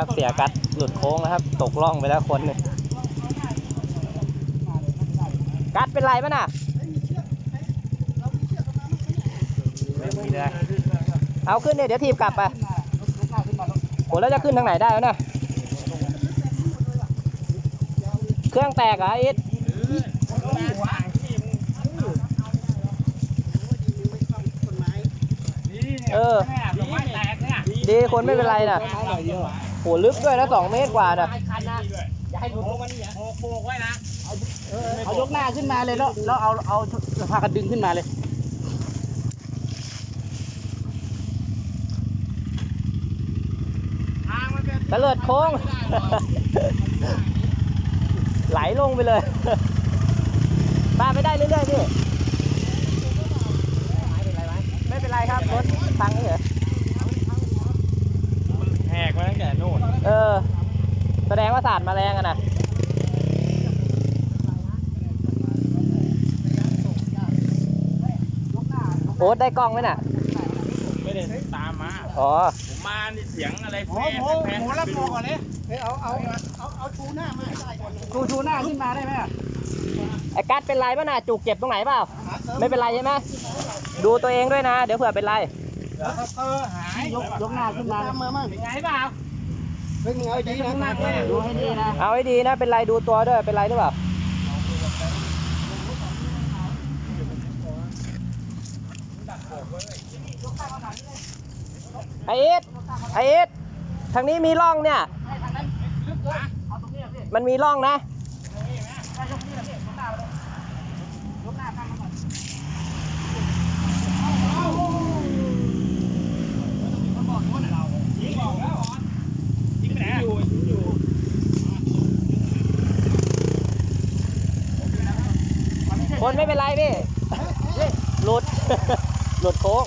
ครับ เสียกัดหลุดโค้งแล้วครับ ตกล่องไปแล้วคนหนึ่งกัดเป็นไรปะน่ะไม่มีเลยเอาขึ้นเนี่ยเดี๋ยวทีบกลับไปโหแล้วจะขึ้นทางไหนได้วะเนี่ยเครื่องแตกเหรออิทเออ ดีคนไม่เป็นไรน่ะ โหลึกด้วยนะสองเมตรกว่าน่ะเอายกหน้าขึ้นมาเลยแล้วแล้วเอาเอาพากันดึงขึ้นมาเลยตะเลิดโค้ง ไหลลงไปเลยป้าไปได้เรื่อยๆพี่ ไม่เป็นไรครับรถพังเฉย แหกมาตั้งแต่นู่น เออ แสดงว่าสาดมาแรงอะนะโอ๊ตได้กล้องไหมน่ะไม่ได้ตามมา อ๋อ ผมมานี่เสียงอะไรแฟโอ้นโหแฟนโหรับโมก่อนเลยเอาเอาเอาเอาชูหน้ามาชูชูหน้าขึ้นมาได้ไหมไอ้กัดเป็นไรป่ะน่ะจุกเจ็บตรงไหนเปล่า ไม่เป็นไรใช่ไหมดูตัวเองด้วยนะ เดี๋ยวเผื่อเป็นไร เออหายยกยกหน้าขึ้นมาเมื่อมั่งเป็นไงเปล่า เป็นไงดีนะดูให้ดีนะ เอาให้ดีนะ เป็นไรดูตัวด้วย เป็นไรหรือเปล่าไอเอ็ดไอเอ็ดทางนี้มีร่องเนี่ย มันมีร่องนะ ยิงไปไหนอยู่อยู่ คนไม่เป็นไรพี่หลุด หลุดโค้ง